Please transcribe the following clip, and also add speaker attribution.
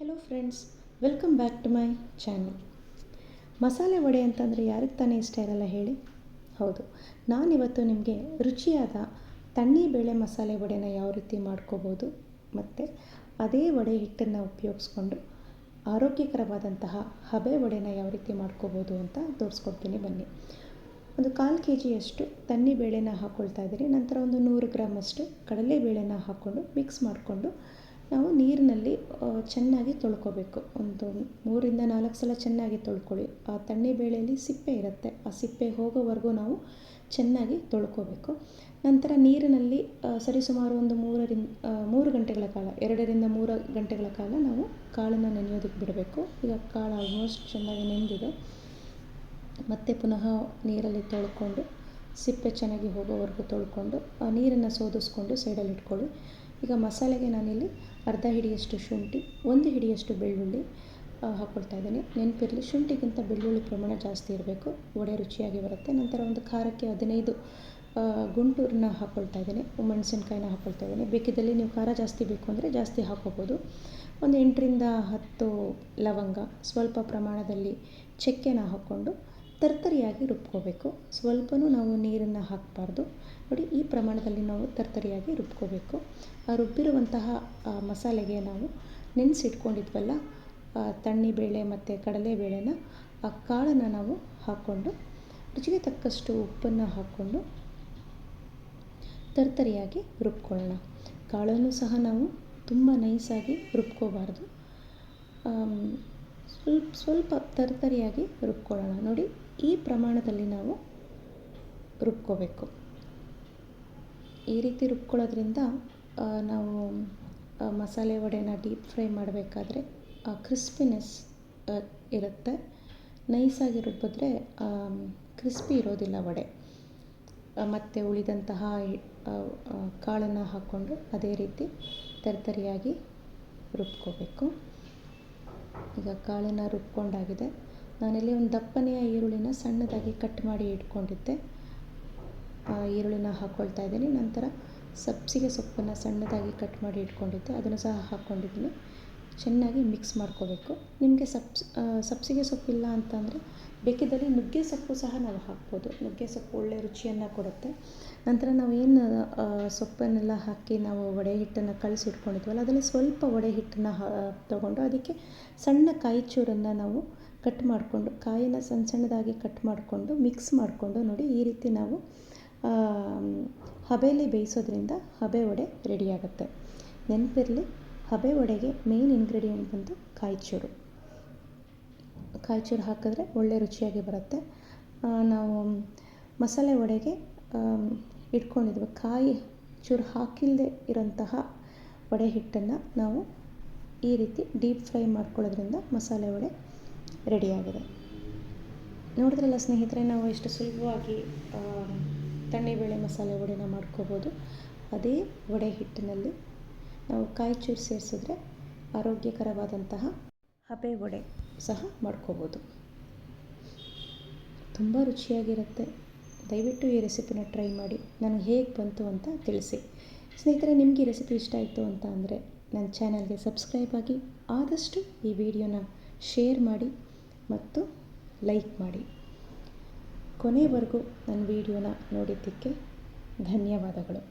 Speaker 1: Hello friends welcome back to my channel masala vada ಅಂತಂದರೆ ಯಾರಿಗೆ ತಾನೇ ಇಷ್ಟ ಇರಲ್ಲ ಹೇಳಿ? ಹೌದು, ನಾನಿವತ್ತು ನಿಮಗೆ ರುಚಿಯಾದ ತಣ್ಣಿಬೇಳೆ ಮಸಾಲೆ ವಡೆನ ಯಾವ ರೀತಿ ಮಾಡ್ಕೋಬೋದು ಮತ್ತು ಅದೇ ವಡೆ ಹಿಟ್ಟನ್ನು ಉಪಯೋಗಿಸ್ಕೊಂಡು ಆರೋಗ್ಯಕರವಾದಂತಹ ಹಬೆ ವಡೆನ ಯಾವ ರೀತಿ ಮಾಡ್ಕೋಬೋದು ಅಂತ ತೋರಿಸ್ಕೊಡ್ತೀನಿ ಬನ್ನಿ. ಒಂದು ಕಾಲು ಕೆ ಜಿಯಷ್ಟು ತಣ್ಣಿಬೇಳೆನ ಹಾಕ್ಕೊಳ್ತಾ ಇದ್ದೀನಿ. ನಂತರ ಒಂದು ನೂರು ಗ್ರಾಮಷ್ಟು ಕಡಲೆಬೇಳೆನ ಹಾಕ್ಕೊಂಡು ಮಿಕ್ಸ್ ಮಾಡಿಕೊಂಡು ನಾವು ನೀರಿನಲ್ಲಿ ಚೆನ್ನಾಗಿ ತೊಳ್ಕೊಬೇಕು. ಒಂದು ಮೂರಿಂದ ನಾಲ್ಕು ಸಲ ಚೆನ್ನಾಗಿ ತೊಳ್ಕೊಳ್ಳಿ. ಆ ತಣ್ಣಿಬೇಳೆಯಲ್ಲಿ ಸಿಪ್ಪೆ ಇರುತ್ತೆ. ಆ ಸಿಪ್ಪೆ ಹೋಗೋವರೆಗೂ ನಾವು ಚೆನ್ನಾಗಿ ತೊಳ್ಕೊಬೇಕು. ನಂತರ ನೀರಿನಲ್ಲಿ ಸರಿಸುಮಾರು ಒಂದು ಮೂರರಿಂದ ಮೂರು ಗಂಟೆಗಳ ಕಾಲ, ಎರಡರಿಂದ ಮೂರು ಗಂಟೆಗಳ ಕಾಲ ನಾವು ಕಾಳನ್ನು ನೆನೆಯೋದಕ್ಕೆ ಬಿಡಬೇಕು. ಈಗ ಕಾಳು ಆಲ್ಮೋಸ್ಟ್ ಚೆನ್ನಾಗಿ ನೆಂದಿದೆ. ಮತ್ತೆ ಪುನಃ ನೀರಲ್ಲಿ ತೊಳ್ಕೊಂಡು, ಸಿಪ್ಪೆ ಚೆನ್ನಾಗಿ ಹೋಗೋವರೆಗೂ ತೊಳ್ಕೊಂಡು, ಆ ನೀರನ್ನು ಸೋದಿಸ್ಕೊಂಡು ಸೈಡಲ್ಲಿ ಇಟ್ಕೊಳ್ಳಿ. ಈಗ ಮಸಾಲೆಗೆ ನಾನಿಲ್ಲಿ ಅರ್ಧ ಹಿಡಿಯಷ್ಟು ಶುಂಠಿ, ಒಂದು ಹಿಡಿಯಷ್ಟು ಬೆಳ್ಳುಳ್ಳಿ ಹಾಕ್ಕೊಳ್ತಾ ಇದ್ದೀನಿ. ನೆನಪಿರಲಿ, ಶುಂಠಿಗಿಂತ ಬೆಳ್ಳುಳ್ಳಿ ಪ್ರಮಾಣ ಜಾಸ್ತಿ ಇರಬೇಕು. ವಡೆ ರುಚಿಯಾಗಿ ಬರುತ್ತೆ. ನಂತರ ಒಂದು ಖಾರಕ್ಕೆ ಹದಿನೈದು ಗುಂಟೂರನ್ನ ಹಾಕ್ಕೊಳ್ತಾ ಇದ್ದೀನಿ. ಮೆಣಸಿನ್ಕಾಯಿನ ಹಾಕ್ಕೊಳ್ತಾ ಇದ್ದೀನಿ. ಬೇಕಿದ್ದಲ್ಲಿ ನೀವು ಖಾರ ಜಾಸ್ತಿ ಬೇಕು ಅಂದರೆ ಜಾಸ್ತಿ ಹಾಕ್ಕೋಬೋದು ಒಂದು ಎಂಟರಿಂದ ಹತ್ತು ಲವಂಗ, ಸ್ವಲ್ಪ ಪ್ರಮಾಣದಲ್ಲಿ ಚಕ್ಕೆನ ಹಾಕ್ಕೊಂಡು ತರ್ತರಿಯಾಗಿ ರುಬ್ಕೊಬೇಕು. ಸ್ವಲ್ಪನೂ ನಾವು ನೀರನ್ನು ಹಾಕಬಾರ್ದು. ನೋಡಿ, ಈ ಪ್ರಮಾಣದಲ್ಲಿ ನಾವು ತರ್ತರಿಯಾಗಿ ರುಬ್ಕೊಬೇಕು. ಆ ರುಬ್ಬಿರುವಂತಹ ಮಸಾಲೆಗೆ ನಾವು ನೆನೆಸಿಟ್ಕೊಂಡಿದ್ವಲ್ಲ ತಣ್ಣಿಬೇಳೆ ಮತ್ತು ಕಡಲೆಬೇಳೆನ, ಆ ಕಾಳನ್ನು ನಾವು ಹಾಕ್ಕೊಂಡು, ರುಚಿಗೆ ತಕ್ಕಷ್ಟು ಉಪ್ಪನ್ನು ಹಾಕ್ಕೊಂಡು ತರ್ತರಿಯಾಗಿ ರುಬ್ಕೊಳ್ಳೋಣ. ಕಾಳನ್ನು ಸಹ ನಾವು ತುಂಬ ನೈಸಾಗಿ ರುಬ್ಕೋಬಾರ್ದು. ಸ್ವಲ್ಪ ಸ್ವಲ್ಪ ತರಿತರಿಯಾಗಿ ರುಬ್ಕೊಳ್ಳೋಣ. ನೋಡಿ, ಈ ಪ್ರಮಾಣದಲ್ಲಿ ನಾವು ರುಬ್ಕೋಬೇಕು. ಈ ರೀತಿ ರುಬ್ಕೊಳ್ಳೋದ್ರಿಂದ ನಾವು ಮಸಾಲೆ ವಡೆನ ಡೀಪ್ ಫ್ರೈ ಮಾಡಬೇಕಾದ್ರೆ ಕ್ರಿಸ್ಪಿನೆಸ್ ಇರುತ್ತೆ. ನೈಸಾಗಿ ರುಬ್ಬಿದ್ರೆ ಕ್ರಿಸ್ಪಿ ಇರೋದಿಲ್ಲ ವಡೆ. ಮತ್ತು ಉಳಿದಂತಹ ಕಾಳನ್ನು ಹಾಕ್ಕೊಂಡು ಅದೇ ರೀತಿ ತರ್ತರಿಯಾಗಿ ರುಬ್ಕೋಬೇಕು. ಈಗ ಕಾಳನ್ನು ರುಬ್ಕೊಂಡಾಗಿದೆ. ನಾನಿಲ್ಲಿ ಒಂದು ದಪ್ಪನೆಯ ಈರುಳ್ಳಿನ ಸಣ್ಣದಾಗಿ ಕಟ್ ಮಾಡಿ ಇಟ್ಕೊಂಡಿದ್ದೆ. ಆ ಈರುಳ್ಳಿನ ಹಾಕ್ಕೊಳ್ತಾ ಇದ್ದೀನಿ. ನಂತರ ಸಬ್ಸಿಗೆ ಸೊಪ್ಪನ್ನು ಸಣ್ಣದಾಗಿ ಕಟ್ ಮಾಡಿ ಇಟ್ಕೊಂಡಿದ್ದೆ. ಅದನ್ನು ಸಹ ಹಾಕ್ಕೊಂಡಿದ್ದೀನಿ ಚೆನ್ನಾಗಿ ಮಿಕ್ಸ್ ಮಾಡ್ಕೋಬೇಕು. ನಿಮಗೆ ಸಬ್ಸ್ ಇಲ್ಲ ಸೊಪ್ಪಿಲ್ಲ ಅಂತಂದರೆ ಬೇಕಿದ್ದಲ್ಲಿ ನುಗ್ಗೆ ಸೊಪ್ಪು ಸಹ ನಾವು ಹಾಕ್ಬೋದು. ನುಗ್ಗೆ ಸೊಪ್ಪು ಒಳ್ಳೆ ರುಚಿಯನ್ನು ಕೊಡುತ್ತೆ. ನಂತರ ನಾವು ಏನು ಸೊಪ್ಪನ್ನೆಲ್ಲ ಹಾಕಿ ನಾವು ವಡೆ ಹಿಟ್ಟನ್ನು ಕಲಸಿ ಇಟ್ಕೊಂಡಿದ್ವಲ್ಲ, ಅದರಲ್ಲಿ ಸ್ವಲ್ಪ ವಡೆ ಹಿಟ್ಟನ್ನು ಹಾ, ತೊಗೊಂಡು ಅದಕ್ಕೆ ಸಣ್ಣ ಕಾಯಿ ಚೂರನ್ನು ನಾವು ಕಟ್ ಮಾಡಿಕೊಂಡು, ಕಾಯಿನ ಸಣ್ಣ ಸಣ್ಣದಾಗಿ ಕಟ್ ಮಾಡಿಕೊಂಡು ಮಿಕ್ಸ್ ಮಾಡಿಕೊಂಡು ನೋಡಿ ಈ ರೀತಿ ನಾವು ಹಬೆಯಲ್ಲಿ ಬೇಯಿಸೋದ್ರಿಂದ ಹಬೆ ವಡೆ ರೆಡಿಯಾಗುತ್ತೆ ನೆನಪಿರಲಿ. ಹಬೆ ವಡೆಗೆ ಮೇನ್ ಇಂಗ್ರೀಡಿಯೆಂಟ್ ಬಂದು ಕಾಯಿ ಚೂರು ಕಾಯಿ ಚೂರು ಹಾಕಿದ್ರೆ ಒಳ್ಳೆ ರುಚಿಯಾಗಿ ಬರುತ್ತೆ. ನಾವು ಮಸಾಲೆ ವಡೆಗೆ ಇಟ್ಕೊಂಡಿದ್ವಿ. ಕಾಯಿ ಚೂರು ಹಾಕಿಲ್ಲದೆ ಇರೋಂತಹ ವಡೆ ಹಿಟ್ಟನ್ನು ನಾವು ಈ ರೀತಿ ಡೀಪ್ ಫ್ರೈ ಮಾಡ್ಕೊಳ್ಳೋದ್ರಿಂದ ಮಸಾಲೆ ವಡೆ ರೆಡಿಯಾಗಿದೆ ನೋಡಿದ್ರಲ್ಲ ಸ್ನೇಹಿತರೆ, ನಾವು ಎಷ್ಟು ಸುಲಭವಾಗಿ ತಣ್ಣಿಬೇಳೆ ಮಸಾಲೆ ವಡೆನ ಮಾಡ್ಕೋಬೋದು. ಅದೇ ವಡೆ ಹಿಟ್ಟಿನಲ್ಲಿ ನಾವು ಕಾಯಿ ಚೂರು ಸೇರಿಸಿದ್ರೆ ಆರೋಗ್ಯಕರವಾದಂತಹ ಹಬೆ ವಡೆ ಸಹ ಮಾಡ್ಕೋಬೋದು. ತುಂಬ ರುಚಿಯಾಗಿರುತ್ತೆ. ದಯವಿಟ್ಟು ಈ ರೆಸಿಪಿನ ಟ್ರೈ ಮಾಡಿ. ನನಗೆ ಹೇಗೆ ಬಂತು ಅಂತ ತಿಳಿಸಿ. ಸ್ನೇಹಿತರೆ, ನಿಮಗೆ ಈ ರೆಸಿಪಿ ಇಷ್ಟ ಆಯಿತು ಅಂತ ಅಂದರೆ ನನ್ನ ಚಾನಲ್ಗೆ ಸಬ್ಸ್ಕ್ರೈಬ್ ಆಗಿ ಆದಷ್ಟು ಈ ವಿಡಿಯೋನ ಶೇರ್ ಮಾಡಿ ಮತ್ತು ಲೈಕ್ ಮಾಡಿ. ಕೊನೆವರೆಗೂ ನನ್ನ ವಿಡಿಯೋನ ನೋಡಿದ್ದಕ್ಕೆ ಧನ್ಯವಾದಗಳು.